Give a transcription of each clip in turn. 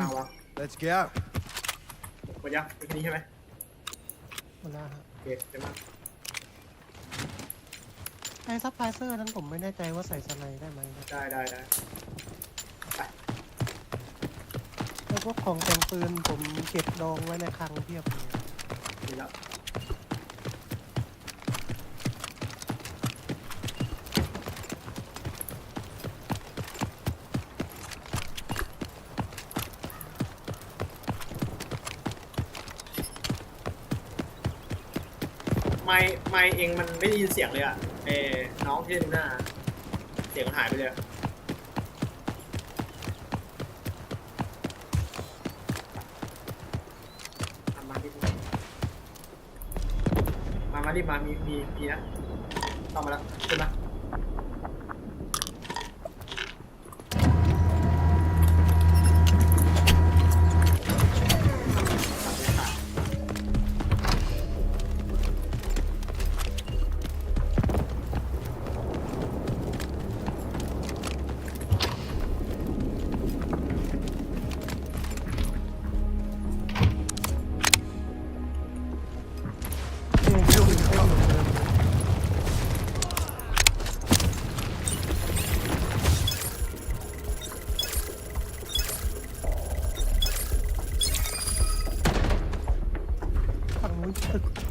วางวาง Let's go. หมดยังเป็นนี้ใช่ไหมหมดแล้วฮะโอเคเดี๋ยวมาไอ้ซับไพเซอร์นั้นผมไม่แน่ใจว่าใส่สไนด์ได้ไหมนะได้ได้ได้แล้วพวกของแต่งปืนผมเก็บดองไว้ในคลังเพียบเลย ดีแล้ว ไม่ไมเองมันไม่ได้ยินเสียงเลยอะเออน้องที่เล่นหน้า เสียงมันหายไปเลยอะมามาดิมามาดิมามีมีมีนะเข้ามาแล้วขึ้นมา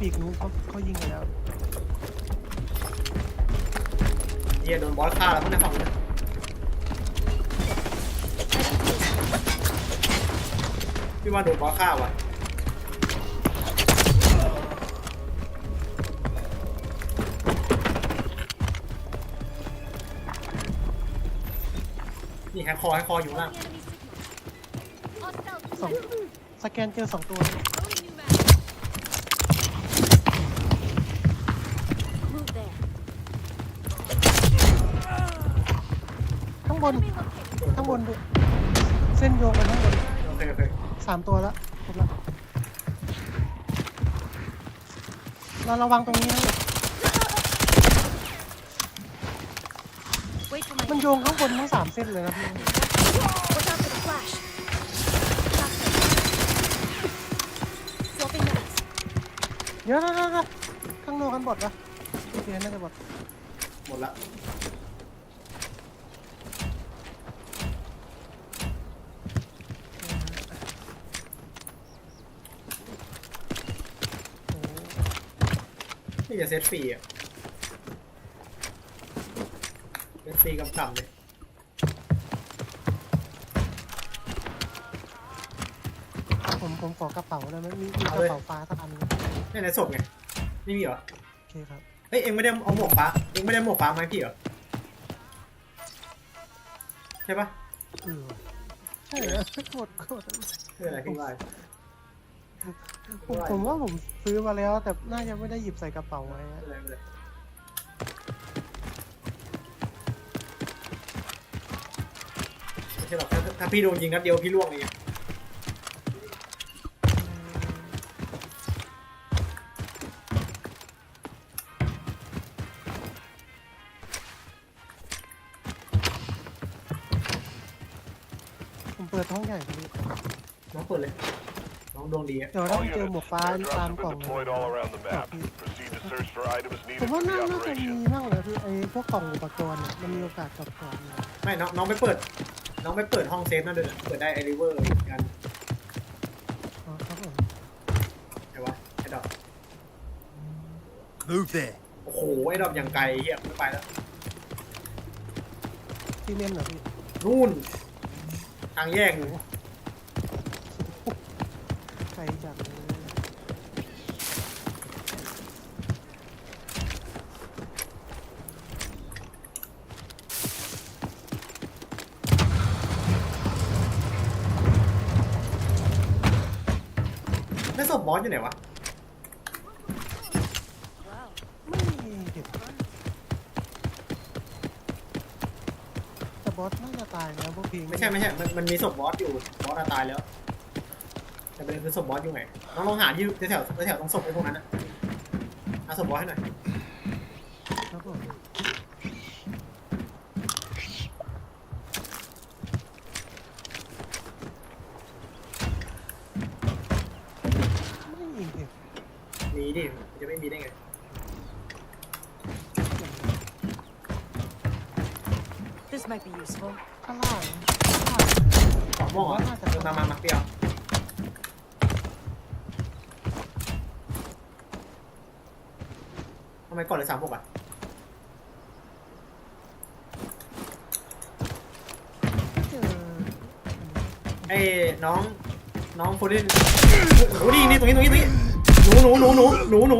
ปีกนู้นเขาเขายิงไปแล้วเฮียโดนบอสฆ่าแล้วพวกในฝั่งนู้นพี่ว่าโดนบอสฆ่าว่ะนี่แฮกคอแฮกคออยู่ข้างล่างสองสแกนเจอสองตัว Move there. ข้างบน ข้างบนด้วยเส้นโยงไปข้างบนโอเคโอเคสามตัวแล้วครบแล้วเราระวังตรงนี้นะ Wait for my มันโยงข้างบนทั้งสามเส้นเลยนะพี่ Watch out for the flash. Swapping mags. เดี๋ยวนะนะข้างนอกกันบอดปะโอเคน่าจะบอดหมดละ โอ้ นี่จะเซตฟรีอะเซตฟรีกำกำเลยผมผมขอกระเป๋าได้ไหมมีมีกระเป๋าฟ้าสักอันไหมนี่ในศพไงไม่มีเหรอโอเคครับ เฮ้ยเอ็งไม่ได้เอาหมวกฟ้าเอ็งไม่ได้หมวกฟ้ามาให้พี่เหรอใช่ปะเออว่ะใช่เหรอโคตรโคตรคืออะไรพี่ว่าผมผมว่าผม ซื้อมาแล้ว แต่น่าจะไม่ได้หยิบใส่กระเป๋าไว้อะอะไรอะไรไม่ใช่หรอกถ้าถ้าพี่โดนยิงนัดเดียวพี่ล่วงเองผมเปิดท้องใหญ่ตรงนี้น้องเปิดเลย น้องดวงดีอะเดี๋ยวถ้า All เจอ units, หมวกฟ้า supply ตาม drops กล่อ have ง been เลย deployed all around the ครับ map. พี่ Proceed to search for items ผ needed มว่า for น่า the น่าจะมี operation. บ้างเลยพี่ไอ้พวกกล่องอุปกรณ์อะมันมีโอกาสตอบก่อนอยู่ไม่น้องน้องไปเปิด น้องไปเปิดห้องเซฟนั่นด้วยนะเปิดได้ไอริเวอร์กันอ๋อครับผมไอ้วะไอ้ดอก Move there. โอ้โหไอ้ดอกอย่างไกลเฮียไม่ไปแล้วที่เล่นเหรอพี่นู่น ทางแยกอยู่ ไกลจังเลยแล้วศพบอสอยู่ไหนวะ Wow. ไม่เห็นแต่บอสน่าจะตายแล้วพวกพีไม่ใช่ไม่ใช่ มันมันมีศพบอสอยู่ บอสอะตายแล้วแต่ ปเด็นคือศพบอสอยู่ไหนต้องลองหาที่แถวแถวตรงศพไอ้พวกนั้นอะหาศพบอสให้หน่อยนี่ดิจะไม่มีได้ไงของม่งเหรอเดินมามามาเปียว ไมก่อนเลยสามหกอะเจอไอ้น้องน้องคนที่โอ้โหนี่นี่ตรงนี้ตรงนี้ตรงนี้หนูหนูหนูหนูหนูหนู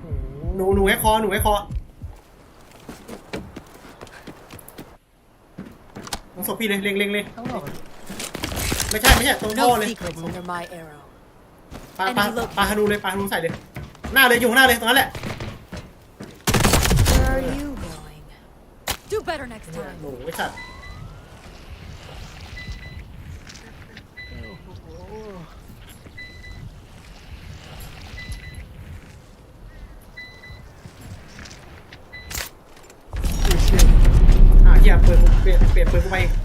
โอ้โหหนูหนูให้คอหนูให้คอตรงศพพี่เลยเล็งเล็งเลยต้องบอกไม่ใช่ไม่ใช่ตรงท่อ No เลย secrets under my arrow. ปาปาปาฮานูเลยปาฮานูใส่เลย หน้าเลยอยู่ข้างหน้าเลยตรงนั้นแหละ Where are you going? Do better next time. หนูไอ้สัตว์โอ้โหอะเฮียเปิดเปลี่ยนเปลี่ยนปืนกูไปหมด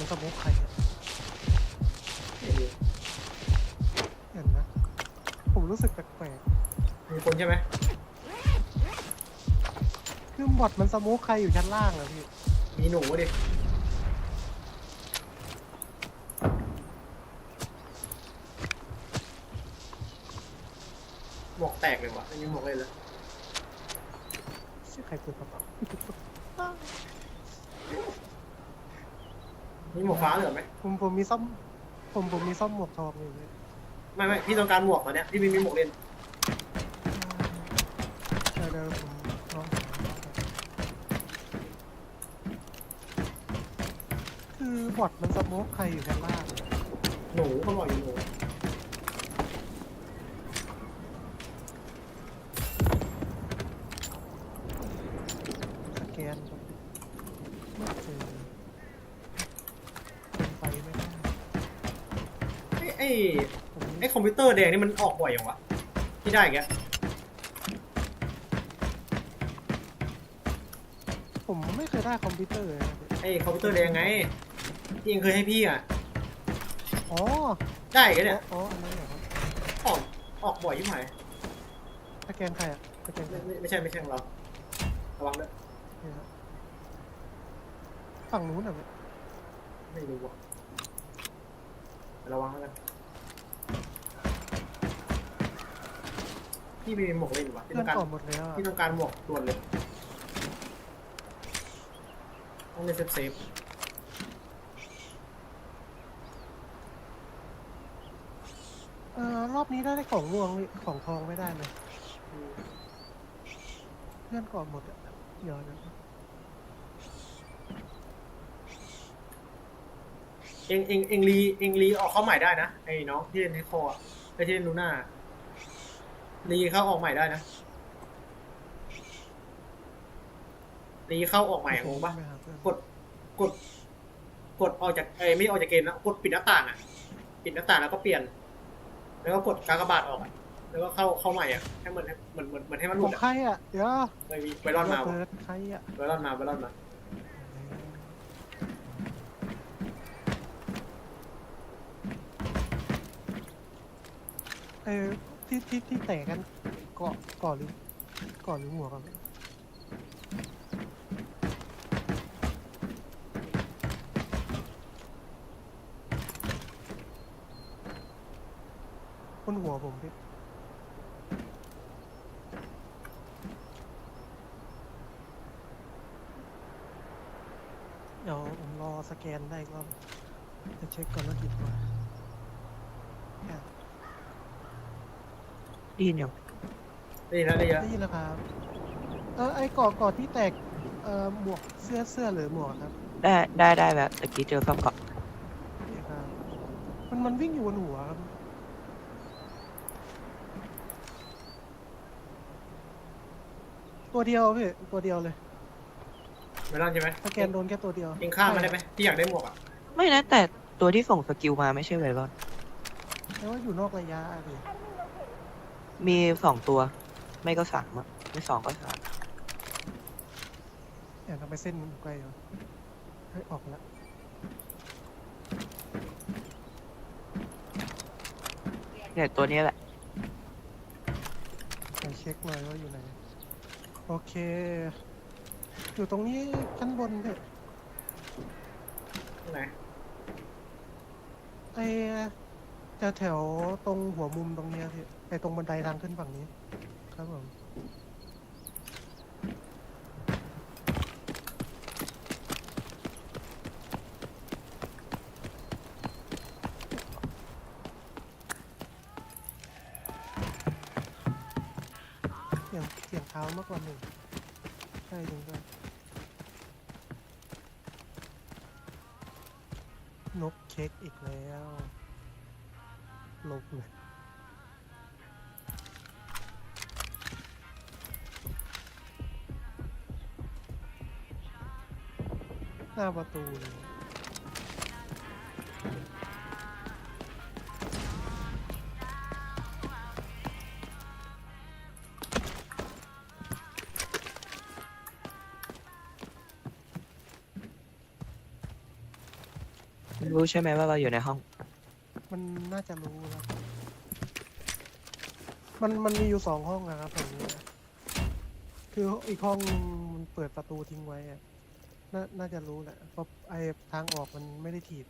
มันสโมุกใครอะเห็นนะผมรู้สึกแปลกมีคนใช่ไหมๆคือหมดมันสโมุกใครอยู่ชั้นล่างอะพี่มีหนูดิหมวกแตกเลยว่ะไม่มีหมวกเลยเลยชื่อใครเปิดกระเป๋า มีหมวกฟ้าเหลือไหม ผมผมมีซ่อม ผมผมมีซ่อมหมวกทองอยู่เลยไม่ไม่พี่ต้องการหมวกตอนเนี้ยพี่ไมีมีหมวกเล่นเดี๋ยวเดี๋ยวผมลองหาคือบอทมันสโมุกใครอยู่ชั้นล่างอะหนูเขาบอกอยู่หนู สแกนก่อนไม่เจอเป็นไปไม่ได้ ไอ้ไอ้ ผม ไอ้ คอมพิวเตอร์แดงนี่มันออกบ่อยอย่างวะที่ได้แกแล้วผมไม่เคยได้คอมพิวเตอร์เลยนะพี่ไอ้คอมพิวเตอร์แดงไงที่เองเคยให้พี่อะ อ๋อได้แกเนี่ยอ๋ออันนั้นเหรอครับออกออกบ่อยยิ่งไหนสแกนใครอะสแกนใครไม่ไม่ไม่ใช่ไม่ใช่ของเราระวังด้วยเนี่ยครับฝั่งนู้นอะพี่ไม่รู้ว่ะระวังแล้วกัน พี่ไม่มีหมวกเล่นว่ะพี่เพื่ต้ออนงการก่อนหมดแล้วอะพี่ต้องการหมวกด่วนเลยต้องเล่นเซฟเซฟเออรอบนี้ได้ได้ของม่วงพี่ของทองไม่ได้เลยเพื่อนก่อนหมดอะเดี๋ยวนะเองเองเองรีเองรีออกเข้าใหม่ได้นะไอ้น้องที่เล่นให้คออะไอ้ที่เล่นลูน่า รีเข้าออกใหม่ได้นะรีเข้าออกใหม่อะงงปะไม่หาเพื่อนกด กด กดออกจากเอ้ยไม่ออกจากเกมนะกดปิดหน้าต่างอะ ปิดหน้าต่างแล้วก็เปลี่ยน แล้วก็กดกากบาทออกอะแล้วก็เข้าเข้าใหม่อะให้เหมือนเหมือนเหมือนเหมือนให้มันหขลุอดงอะใครอะ เดี๋ยวไม่มีไวรอนมาเปิวะดใครอะไวรอนมาไวรอนมา เออ ที่ที่ที่แตกกันเกาะเกาะหรือเกาะหรือหัวกันบนหัวผมพี่เดี๋ยวผมรอสแกนได้อีกรอบจะเช็คก่อนว่ากี่ตัวอะ ได้ยินยังได้ยินแล้วได้ยินแล้วได้ยินแล้วครับ เออไอ้เกาะเกาะที่แตก เอ่อหมวกเสื้อเสื้อหรือหมวกครับได้ได้ได้แบบตะกี้เจอซ่อมเกาะนี่ครับ มันมันวิ่งอยู่บนหัวครับ ตัวเดียวพี่ตัวเดียวเลยไวรอนใช่ไหมสแกนโดนแค่ตัวเดียวเองฆ่ามันได้ไหมพี่อยากได้หมวกอะไม่นะแต่ตัวที่ส่งสกิลมาไม่ใช่ไวรอนแต่ว่าอยู่นอกระยะอะดิ มีสองตัว ไม่ก็สามอะไม่สองก็สามเนี่ยทำไมเส้นมันอยู่ใกล้เหรอเฮ้ยออกแล้วเนี่ยตัวนี้แหละ ไปเช็คหน่อยว่าอยู่ไหน โอเค อยู่ตรงนี้ชั้นบนเนี่ยตรงไหน ไอ้ จะแถวตรงหัวมุมตรงเนี้ยพี่ไอตรงบันไดทางขึ้นฝั่งนี้ ครับผม เสียงเสียงเท้ามากกว่าหนึ่งใช่จริงด้วยนกเช็คอีกแล้ว ลบเลยหน้าประตูเลยรู้ใช่ไหมว่าเราอยู่ในห้อง มันน่าจะรู้นะมันมันมีอยู่สองห้องนะครับผมนี้นะคืออีกห้องมันเปิดประตูทิ้งไว้อะนาน่าจะรู้แหละเพราะไอ้ทางออกมันไม่ได้ถีบ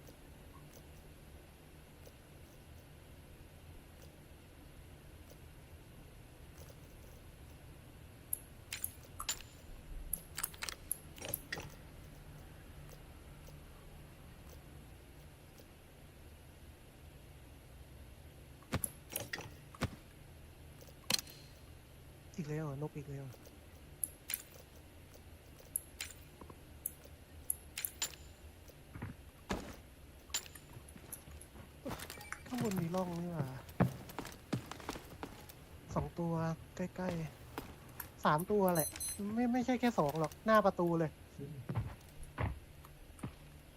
อีกแล้วเหรอนกอีกแล้วเหรอข้างบนมีร่องนี่หว่าสองตัวใกล้ๆสามตัวแหละ ไม่ไม่ใช่แค่สองหรอกหน้าประตูเลย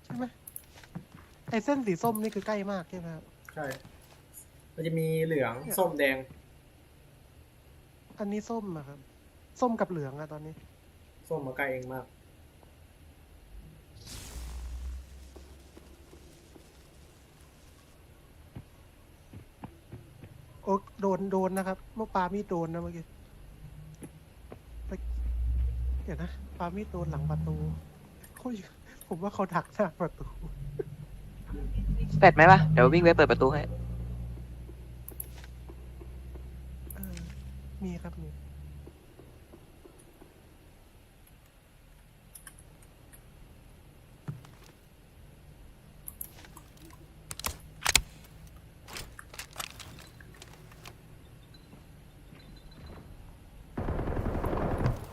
ใช่ไหมไอ้เส้นสีส้มนี่คือใกล้มากใช่ไหมครับ ใช่ มันจะมีเหลือง ส้มแดง อันนี้ส้มอะครับ ส้มกับเหลืองอะตอนนี้ ส้มมาใกล้เองมาก โอ้โดนโดนนะครับ เมื่อปามีดโดนนะเมื่อกี้ไปเดี๋ยวนะปามีดโดนหลังประตูเขาอยู่ผมว่าเขาดักหน้าประตูเสร็จไหมปะเดี๋ยววิ่งไปเปิดประตูให้ เออ มีครับมี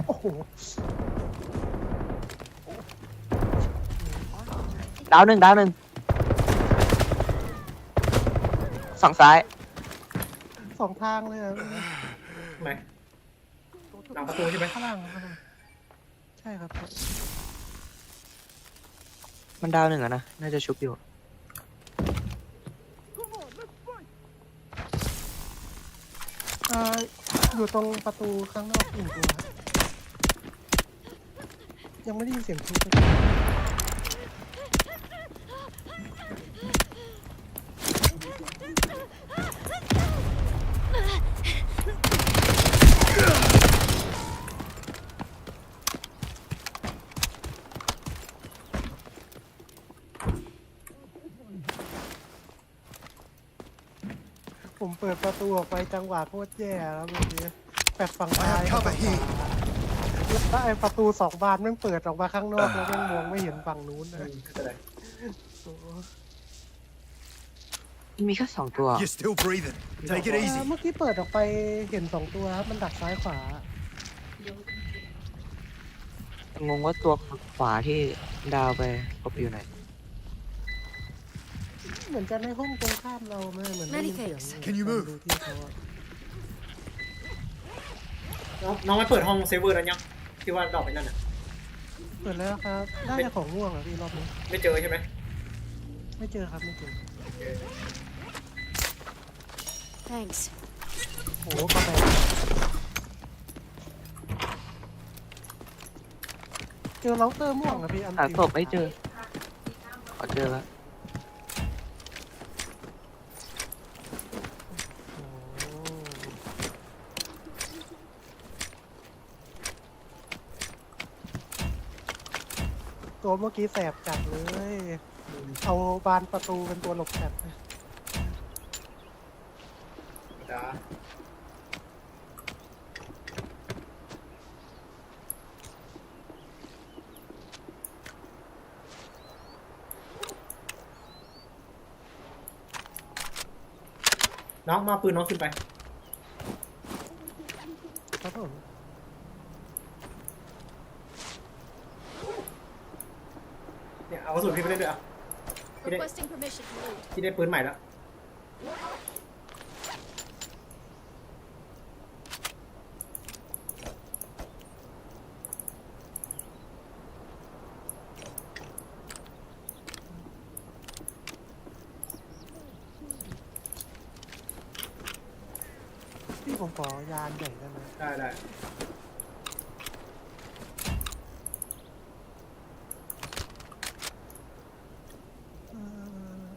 โอ้โหดาวหนึ่งดาวหนึ่งสองซ้าย สองทางเลยอะ ทำไมหลังประตูใช่ไหม ข้างล่างข้างล่างใช่ครับ มันดาวหนึ่งอะนะ น่าจะชุบอยู่ เอ่ออยู่ตรงประตูข้างนอกอีกตัวครับยังไม่ได้ยินเสียงทุบเลย ผมเปิดประตูออกไปจังหวะโคตรแย่แล้วเมื่อกี้แปดฝั่งซ้ายกับฝั่งขวาแล้วไอ้ประตูสองบานแม่งเปิดออกมาข้างนอกแล้วแม่งมองไม่เห็นฝั่งนู้นอืนะมก็จะได้โอ้โหมีแค่สองตัว You're still breathing. Take it เอ่อ easy. เมื่อกี้เปิดออกไปเห็นสองตัวครับมันดักซ้ายขวา งงว่าตัวขวาที่ดาวไปกบอยู่ไหน เหมือนจะในห้องตรงข้ามเราไหมเหมือนได้ยินเสียง Can you move? ดูที่เขาอะน้องน้องไปเปิดห้องเซฟเวอร์นั้นยังที่ว่าดอกไปนั่นอะ เปิดแล้วครับ ได้แต่ของง่วงเหรอพี่รอบนี้ ไม่เจอใช่ไหมไม่เจอครับไม่เจอ Thanks. โอ้กาแฟเจอเราเตอร์ม่วงอะพี่อันหาติศพไม่เจออ๋อเจอแล้วัวเมื่อกี้แสบจัดเลย เอาบานประตูเป็นตัวหลบแสบจ้าน้องมาปืนน้องขึ้นไป ครับผม เนี่ยเอากระสุนพี่ไปเล่น ด้วยอะพี่ได้ Requesting permission to loot. พี่ได้ปืนใหม่แล้ว พี่ผมขอยานใหญ่ได้ไหม ได้ได้ เอ่อ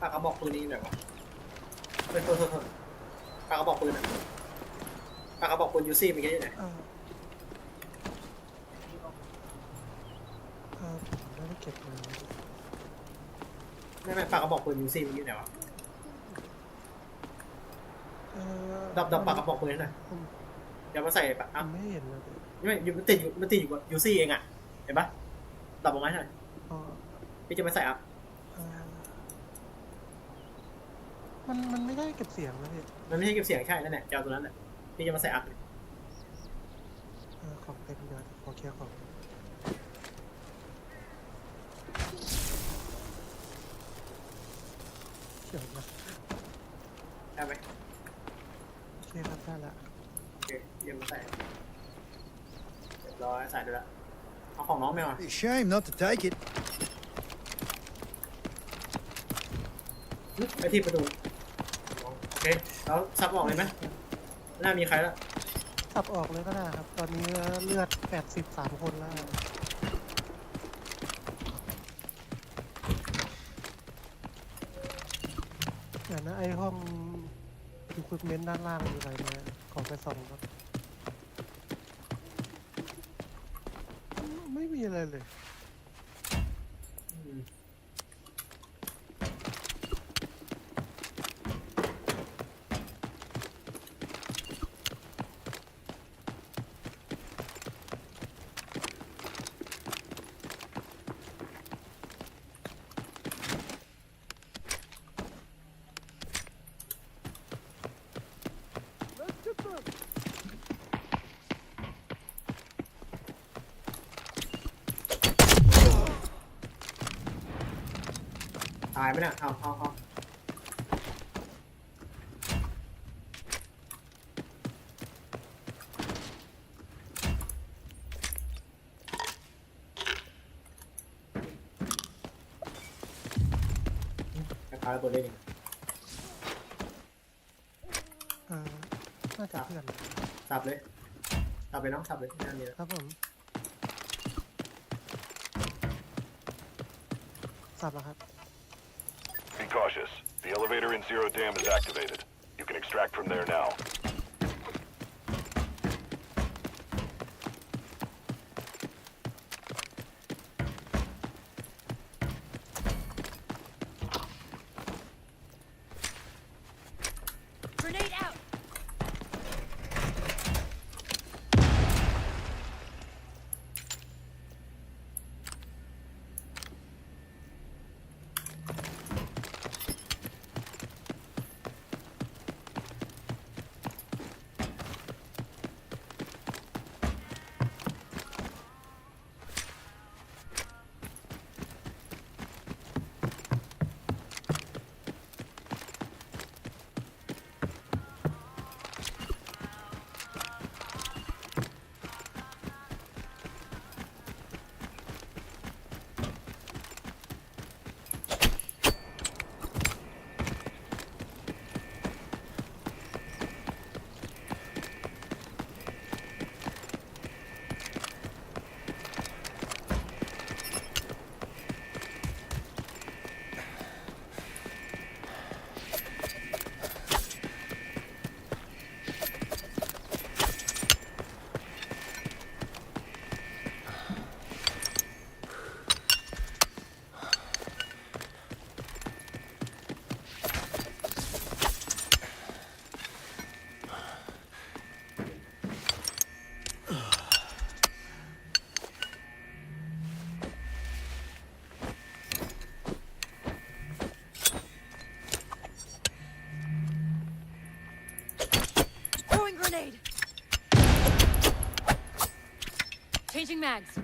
ปากกระบอกปืนนี้หน่อยวะเป็นตัวตัวปากกระบอกปืนอะปากกระบอกปืนยูซี่เมื่อกี้ที่ไหนเอ่อเอ่อผมไม่ได้เก็บเลยไม่ไม่ปากกระบอกปืนยูซี่เมื่อกี้ไหนวะเอ่อดับดับปากกระบอกปืนหน่อยผมเดี๋ยวมาใส่ปากผอะมไม่เห็นเลยพี่ไม่อยู่มันติดอยู่มันติดอยู่กับยูซี่เองอะเห็นปะดับออกมาให้หน่อยอ๋อพี่จะมาใส่อะ เอ่อ มันมันไม่ได้เก็บเสียงนะพี่มันไม่ใช่เก็บเสียงใช่นั่นแหละจะเอาตัวนั้นแหละพี่จะมาใส่อัพเออของเต็มเดี๋ยวขอเคลียร์ของเขียวนะได้ไหมโอเคครับได้ละโอเคพี่จะมาใส่เรียบร้อยใส่ไปแล้วเอาของน้องแมวอะ Be a shame not to take it. ไปที่ประตูโอ เคแล้วซับออกเลยไหมไม่น่ามีใครแล้วสับออกเลยก็ได้ครับ ตอนนี้เลือดแปดสิบสามคนแล้วเดี๋ยวนะไอห้องอุปกรณ์ด้านล่างอยู่ไหนเนี่ยขอไปส่องครับ ไม่มีอะไรเลย อืม ตายไหมเนี่ยเอาเอาเอากระทาระเบิดได้ยังเออน่าจะเพื่อนสับเลยสับไปน้องสับเลยนั่นเนี่ยครับผมสับแล้วครับ Be cautious. The elevator in Zero Dam is activated. You can extract from there now. Changing mags.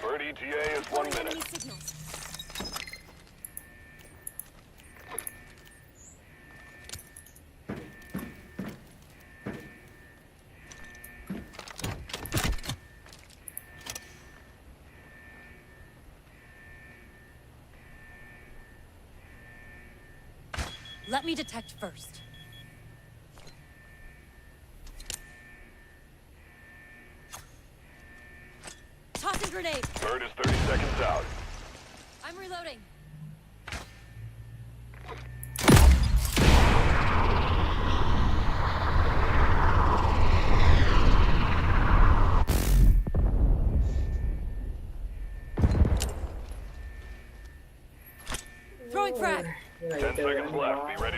Bird ETA is one minute. Me detect first. Tossing grenade. Bird is 30 seconds out. I'm reloading. Throwing frag. เมื่อไหร่จะ10เจอ seconds left. Be ready to go.